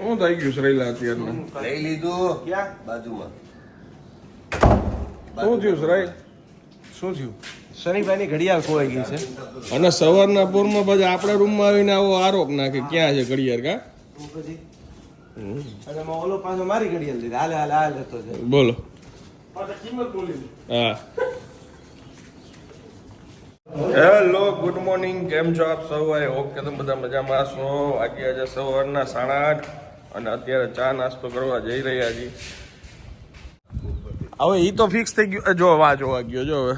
હું થઈ ગયું શ્રેલા અત્યારનું લઈ લીધું ક્યાં બાજુમાં શું થયું શ્રેય શું થયું શનિભાઈની ઘડિયાળ ખોવાઈ ગઈ છે. અને સવારના પોરમાં પછી આપણા રૂમમાં આવીને આવો આરોપ નાખે ક્યાં છે ઘડિયાળ કા? પછી? અને મેં ઓલો પાછો મારી ઘડિયાળ લીધી. હાલે હાલે હાલ હતો છે. બોલો. હા. Hello good morning. કેમ છો આપ સૌ? આઈ હોપ કે તમે બધા મજામાં છો વાગ્યા છે સવારના સાડા આઠ અને અત્યારે ચા નાસ્તો કરવા જઈ રહ્યા છીએ. હવે એ તો ફિક્સ થઈ ગયું. જો વાહ જોવા ગયો જો હવે.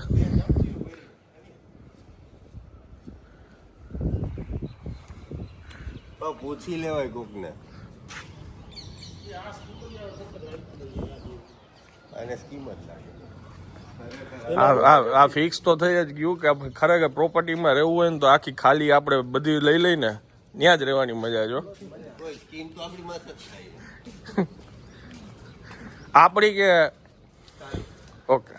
પૂછી લેવાય કોકને. અને સ્કીમ જ લાગે. આ ફિક્સ તો થઈ જ ગયું કે ખરેખર પ્રોપર્ટીમાં રહેવું હોય ને તો આખી ખાલી આપણે બધી લઈ લઈને ત્યાં જ રહેવાની મજા જો. કોઈ સ્કીમ તો આપણી કે ઓકે.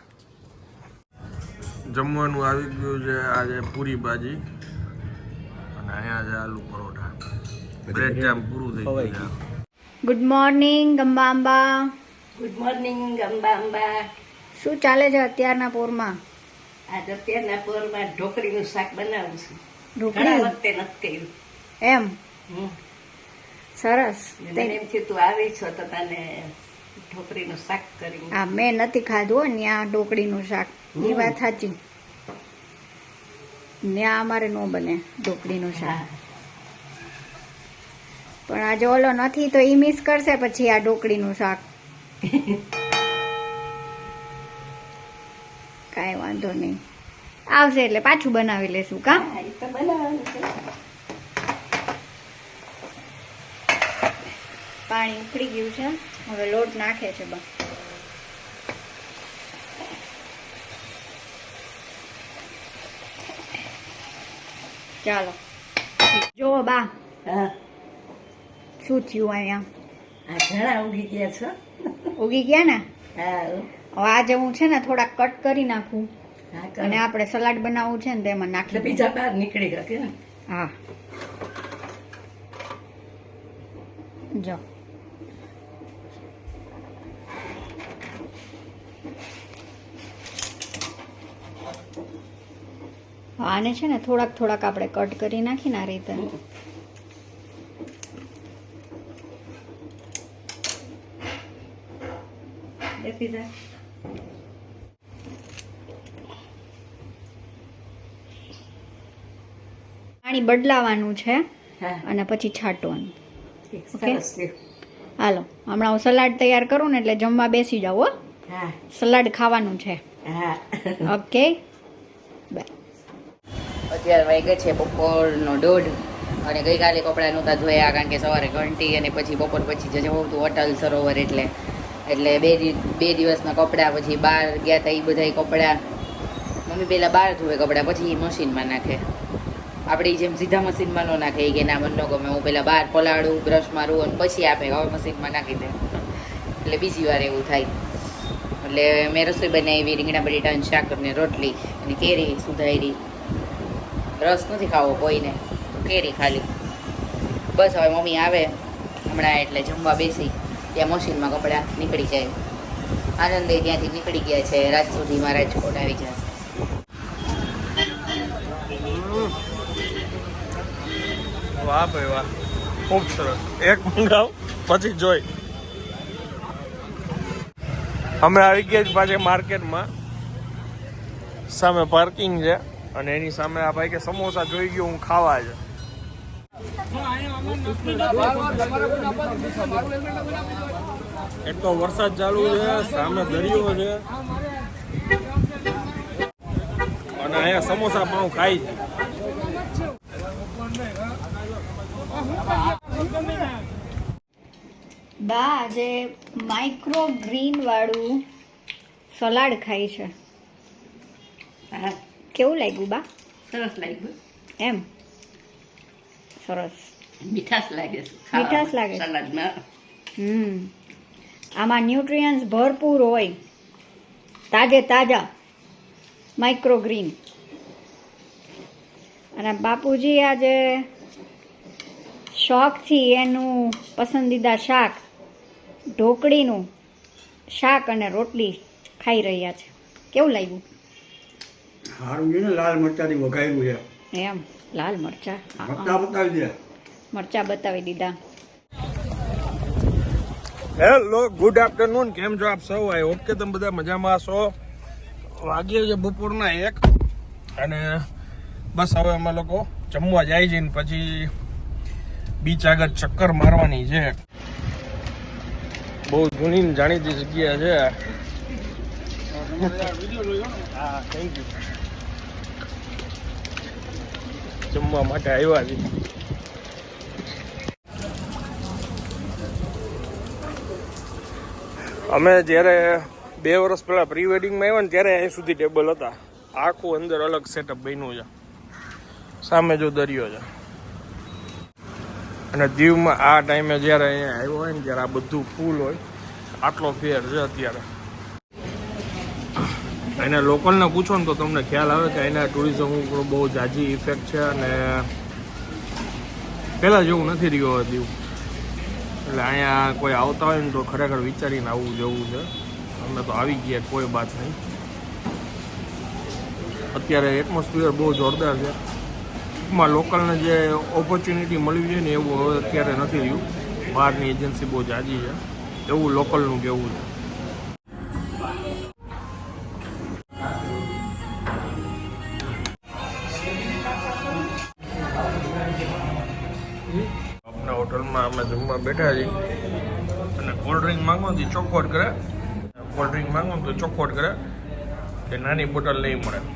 જમવાનું આવી ગયું છે આજે પૂરી ભાજી. અને અહીંયા છે આલુ પરોઠા. બ્રેડ જામ પૂરું થઈ ગયું good morning Amba Amba good morning Amba Amba શું ચાલે છે અત્યારના પોરમાં? આજ અત્યારના પોરમાં ઢોકળીનું શાક બનાવું છું. ઢોકળી? વખતે નથી એમ? સરસ. મને એમ થયું તું આવી છો તો તને ઢોકળીનું શાક કરી. હા મેં નથી ખાધું ત્યાં ઢોકળીનું શાક. એ વાત સાચી. ત્યાં અમારે ન બને ઢોકળીનું શાક. પણ આજે ઓલો નથી તો ઈ મિસ કરશે પછી આ ઢોકળીનું શાક. કાંઈ વાંધો નહીં. આવશે એટલે પાછું બનાવી લેશું કા? પાણી ઉકળી ગયું છે. હવે લોટ નાખે છે બા ચાલો. જો બા શું થયું અહીંયા? આ ઘણા ઉગી ગયા છો. ઉગી ગયા ને? હા હવે આજે હું છે ને થોડાક કટ કરી નાખું. અને આપણે સલાડ બનાવવું છે ને તેમાં એટલે નાખી બીજા બહાર નીકળી ગયા કે ને? હા. જો. આને છે ને થોડાક થોડાક આપણે કટ કરી નાખીને આ રીતે. લેતી જા પાણી બદલાવાનું છે અને પછી છાંટવાનું. ઓકે. હાલો હમણાં હું સલાડ તૈયાર કરું ને એટલે જમવા બેસી જાવ હો. સલાડ ખાવાનું છે. હા. ઓકે? બાય અત્યારે વાગે છે બપોરનો દોઢ અને ગઈકાલે કપડાં નહોતા ધોયા કારણ કે સવારે ઘંટી અને પછી બપોર પછી જે જવું હતું હોટલ સરોવર એટલે. એટલે બે બે દિવસના કપડાં પછી બહાર ગયા હતા એ બધા કપડાં. મમ્મી પહેલાં બહાર ધોવે કપડાં પછી ઈ મશીનમાં નાખે. આપણે જેમ સીધા મશીનમાં ન નાખે, ઈ કે ના, મને ગમે. હું પહેલાં બહાર પલાળું બ્રશ મારું અને પછી આપે. હવે મશીનમાં નાખી દે. એટલે બીજી વાર એવું થાય. એટલે મેં રસોઈ બનાવી, રીંગણા બટેટાનું શાક અને રોટલી અને કેરી સુધારી. રસ નથી ખાવો કોઈને. કેરી ખાલી. બસ હવે મમ્મી આવે. હમણાં એટલે જમવા બેસી. ત્યાં મશીનમાં કપડાં નીકળી જાય. આનંદે ત્યાંથી નીકળી ગયા છે. રાત સુધીમાં રાજકોટ આવી જશે. વાહ ભાઈ વાહ. ખૂબ સરસ. એક મંગાવ, પછી જોઈ. અમે આવી ગયા પાછી માર્કેટમાં. સામે પાર્કિંગ છે અને એની સામે આ ભાઈ કે સમોસા જોઈ ગયો, હું ખાવા છે. એક તો વરસાદ ચાલુ છે, સામે દરિયો છે. અને અહીંયા સમોસા પણ ખાઈ છે બા આજે માઇક્રો ગ્રીન વાળું સલાડ ખાય છે. હા. કેવું લાગ્યું બા? સરસ લાગ્યું. એમ? સરસ. મીઠાશ લાગે છે મીઠાશ લાગે છે. સલાડમાં. હમ. આમાં ન્યુટ્રિયન્સ ભરપૂર હોય. તાજે તાજા માઇક્રો ગ્રીન અને બાપુજી આજે શોખથી એનું પસંદીદા શાક ઢોકળીનું શાક અને રોટલી ખાઈ રહ્યા છે. કેવું લાગ્યું? સારું છે ને લાલ મરચાંથી વઘાર્યું છે. એમ લાલ મરચા. મરચાં બતાવી દીધા મરચાં બતાવી દીધા. હેલો ગુડ આફ્ટરનૂન કેમ છો આપ સૌ? આઈ હોપ કે તમે બધા મજામાં છો વાગ્યો છે બપોરના એક અને બસ હવે અમે લોકો જમવા જાય છે ને પછી બીચ આગળ ચક્કર મારવાની છે. બહુ જૂની જાણીતી જગ્યા છે. જમવા માટે આવ્યા છે અમે જ્યારે બે વર્ષ પહેલા પ્રી વેડિંગમાં આવ્યા ને ત્યારે અહીં સુધી ટેબલ હતા. આખું અંદર અલગ સેટઅપ બન્યું છે. સામે જો દરિયો છે. અને દીવમાં આ ટાઈમે જ્યારે અહીંયા આવ્યો હોય ને ત્યારે આ બધું ફૂલ હોય. આટલો ફેર છે અત્યારે. એને લોકલને પૂછો ને તો તમને ખ્યાલ આવે કે એના ટુરિઝમ ઉપર બહુ જાજી ઇફેક્ટ છે અને પહેલાં જેવું નથી રહ્યો દીવ. એટલે અહીંયા કોઈ આવતા હોય ને તો ખરેખર વિચારીને આવવું જવું છે. અમે તો આવી ગયા, કોઈ બાત નહીં. અત્યારે એટમોસ્ફિયર બહુ જોરદાર છે. ટૂંકમાં લોકલને જે ઓપોર્ચ્યુનિટી મળવી જોઈએ ને એવું હવે અત્યારે નથી રહ્યું. બહારની એજન્સી બહુ જાજી છે. એવું લોકલનું કહેવું છે. આપણા હોટલમાં અમે જમવા બેઠા છીએ. અને કોલ્ડ ડ્રિંક માંગો તો ચોખવટ કરે. કોલ્ડ ડ્રિંક માંગો તો ચોખવટ કરે. કે નાની બોટલ નહીં મળે.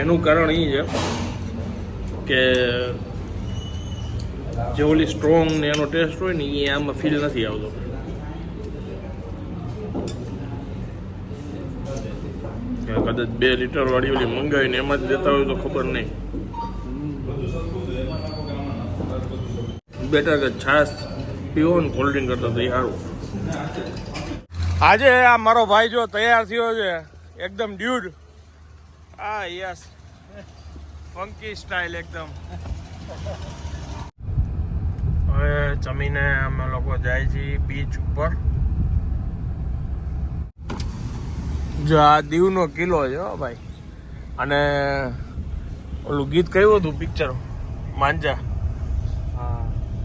એનું કારણ એ છે કે જે ઓલી સ્ટ્રોંગ ને એનો ટેસ્ટ હોય ને એ આમાં ફીલ નથી આવતો. કદાચ બે લીટર વાળી ઓલી મંગાવીને એમાં જ દેતા હોય તો ખબર નહીં. બેટર કે છાશ પીવો ને કોલ્ડ ડ્રિંક કરતા તો એ સારું. આજે આ મારો ભાઈ જો તૈયાર થયો છે, એકદમ ડ્યુડ આ યસ ફંકી સ્ટાઇલ એકદમ. હવે જમીને અમે લોકો જાય છીએ બીચ ઉપર. જો આ દીવનો કિલ્લો છે હો ભાઈ. અને ઓલું ગીત કયું હતું પિક્ચર માંજા.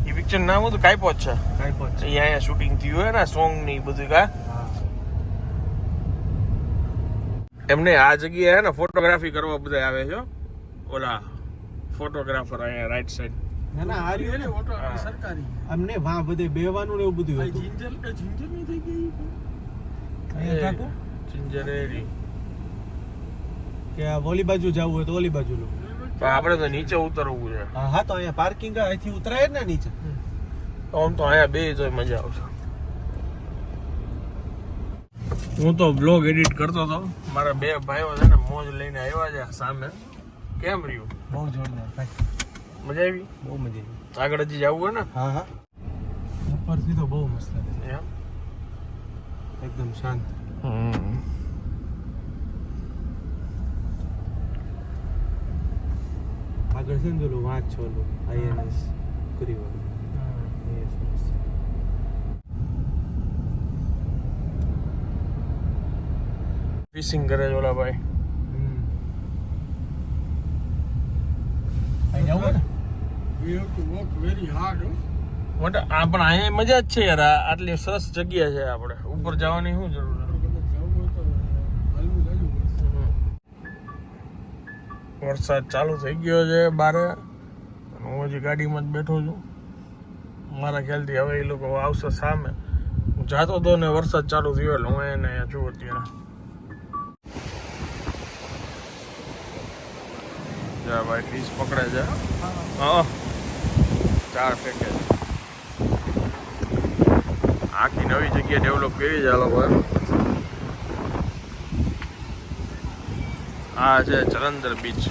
એ પિક્ચર નામ હતું છે? કાંઈ પણ એ અહીંયા શૂટિંગ થયું હોય ને સોંગની બધું કા? એમને આ જગ્યાએ હે ને ફોટોગ્રાફી કરવા બધા આવે છે ઓલા ફોટોગ્રાફર અહીંયા રાઈટ સાઈડ ના ના સરકારી. અમને બધે બેવાનું ને એવું બધું જિંજરેરી કે આ ઓલી બાજુ જવું હોય તો ઓલી બાજુ લો. આપણે તો નીચે ઉતરવું છે. હા હા તો અહીંયા પાર્કિંગ અહીંથી ઉતરાય ને નીચે. તો આમ તો અહીંયા બે તો મજા આવશે. હું તો બ્લોગ એડિટ કરતો હતો. મારા બે ભાઈઓ છે ને મોજ લઈને આવ્યા છે સામે. કેમ રહ્યું? બહુ જોરદાર ભાઈ. મજા આવી? બહુ મજા આવી. આગળ હજી જવું હોય ને? હા હા. ઉપરથી તો બહુ મસ્ત લાગે. એમ? એકદમ શાંત. આગળ છે ને પેલું વાંચ છે ઓલું આઈએનએસ કુરીવાળું એ સરસ છે. ફિશિંગ કરે છે ઓલા ભાઈ પણ અહીંયા મજા જ છે યાર આટલી સરસ જગ્યા છે આપણે. ઉપર જવાની શું જરૂર વરસાદ ચાલુ થઈ ગયો છે બારે. હું હજી ગાડીમાં જ બેઠો છું. મારા ખ્યાલથી હવે એ લોકો આવશે સામે. હું જાતો હતો ને વરસાદ ચાલુ થયો એટલે હું એને છું અત્યારે. જા ભાઈ ફીસ પકડે છે. હા. ચાર પેકેજ આખી નવી જગ્યા ડેવલપ કરી છે લોકો આ છે જલંધર બીચ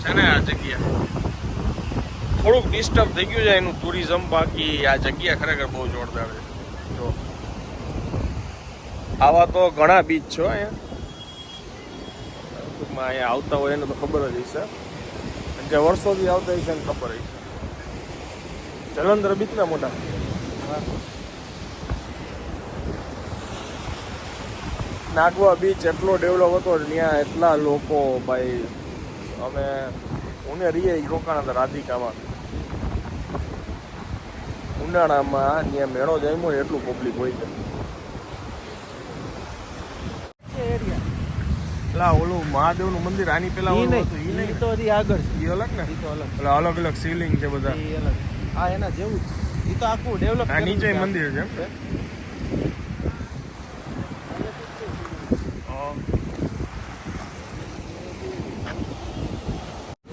છે ને આ જગ્યા. થોડુંક ડિસ્ટર્બ થઈ ગયું છે એનું ટુરિઝમ બાકી આ જગ્યા ખરેખર બહુ જોરદાર છે. જો. આવા તો ઘણા બીચ છો અહીંયા. ટૂંકમાં અહીંયા આવતા હોય એને તો ખબર જ હશે. જે વર્ષોથી આવતા હશે એને ખબર હશે. જલંધર બીચ ના મોટા નાગવા બીચ એટલો ડેવલપ હતો ત્યાં એટલા લોકો, ભાઈ, અમે ઉને રહીએ ઈ રોકાણા હતા રાધિકામાં. ઉનાળામાં ત્યાં મેળો જામ્યો હોય એટલું પબ્લિક હોય છે. પેલા ઓલું મહાદેવનું મંદિર આની પેલા નહીં. તો હજી આગળ છે. ઈ અલગ ને? ઈ તો અલગ પેલા અલગ અલગ શિવલિંગ છે બધા. અલગ આ એના જેવું જ ઈ તો આખું ડેવલપ આ નીચે મંદિર છે એમ?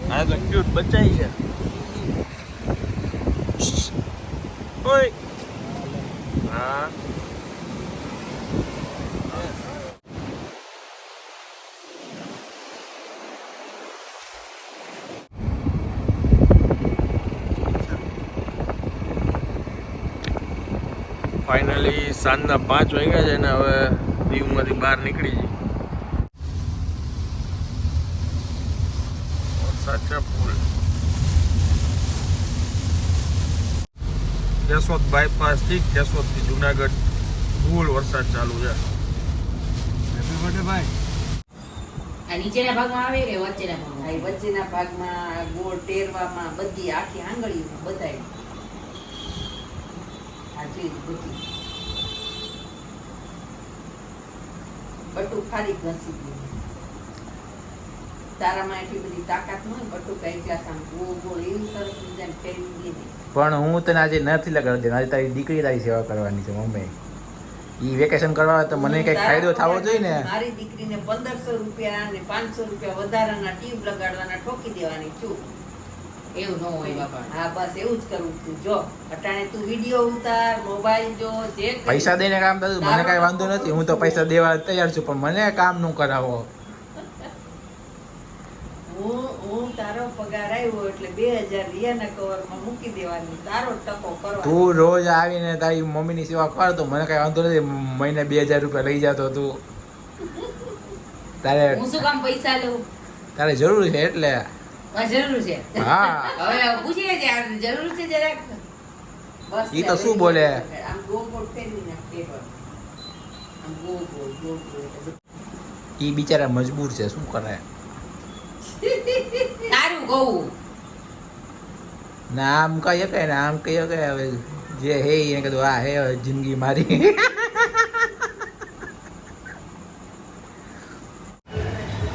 હા તો ક્યુટ બચાઈ છે ઓય હા ફાઇનલી સાંજના પાંચ વાગ્યા છે ને હવે દીવમાંથી બહાર નીકળી જઈએ સાચા પુલ કેશોદ બાયપાસથી કેશોદથી જુનાગઢ ફૂલ વરસાદ ચાલુ છે. હેપી બર્થડે ભાઈ. આ નીચેના ભાગમાં આવે કે વચ્ચેના ભાગમાં? આ વચ્ચેના ભાગમાં ગોળ ટેરવામાં બધી આખી આંગળીમાં બધાય. ચીજ બધી બટુક ખાલી ઘસી દીધું. તારામાં એટલી બધી તાકાત ન હોય બટુક એક ગ્લાસ આમ ગોળ ગોળ એવી સરસ મજાને ફેરવી દીધી પણ હું તને આજે નથી લગાડતી આજે તારી દીકરી તારી સેવા કરવાની છે મમ્મી. ઈ વેકેશન કરવા તો મને કઈ ફાયદો થવો જોઈએ ને? મારી દીકરીને પંદરસો રૂપિયા અને પાંચસો રૂપિયા વધારાના ટ્યુબ લગાડવાના ઠોકી દેવાની છું. એવું ન હોય. હા બસ એવું જ કરું તું જો અટાણે તું વીડિયો ઉતાર મોબાઈલ જો જે પૈસા દઈને કામ થતું મને કઈ વાંધો નથી હું તો પૈસા દેવા તૈયાર છું પણ મને કામનું કરાવો. હું હું તારો પગાર આવ્યો એટલે બે હજાર રિયાના કવરમાં મૂકી દેવાનું. તારો ટકો કરવાનો. તું રોજ આવીને તારી મમ્મીની સેવા કર તો મને કઈ વાંધો નથી મહિને બે હજાર રૂપિયા લઈ જતો તું. તારે હું શું કામ પૈસા લઉં? તારે જરૂર છે એટલે. જરૂર છે. હા. હવે પૂછીએ છે આ જરૂર છે જરાક? બસ ઈ તો શું બોલે? આમ ગોળ ગોળ ફેરવી નાખ આમ ગોળ ગોળ ગોળ ગોળ ઈ બિચારા મજબૂર છે શું કરે? તારું ના આમ કહી શકાય ને આમ કહી શકાય હવે જે હે એને કીધું આ હે જિંદગી મારી.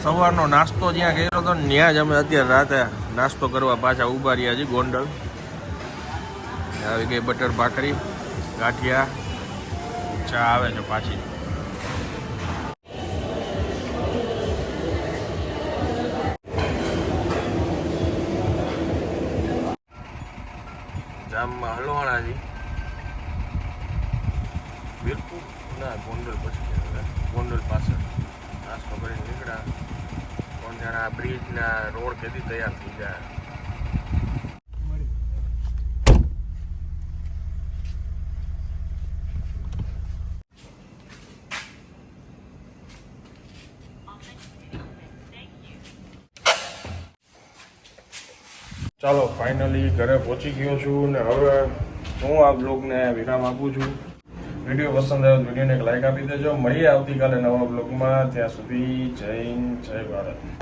સવારનો નાસ્તો જ્યાં કર્યો હતો ત્યાં જ અમે અત્યારે રાતે નાસ્તો કરવા પાછા ઊભા રહ્યા છીએ, ગોંડલ. આવી ગઈ બટર ભાખરી, ગાંઠિયા, ચા આવે છે પાછી. જામમાં હલવાણા છી વીરપુર ના ગોંડલ પછી ગોંડલ પાસે નાસ્તો પણ ત્યારે આ બ્રિજના રોડ કેદી તૈયાર થઈ જાય ચાલો ફાઇનલી ઘરે પહોંચી ગયો છું ને હવે હું આ બ્લોગને વિરામ આપું છું. વીડિયો પસંદ આવ્યો વિડીયોને એક લાઇક આપી દેજો. મળીએ આવતીકાલે નવા બ્લોગમાં. ત્યાં સુધી જય જય ભારત.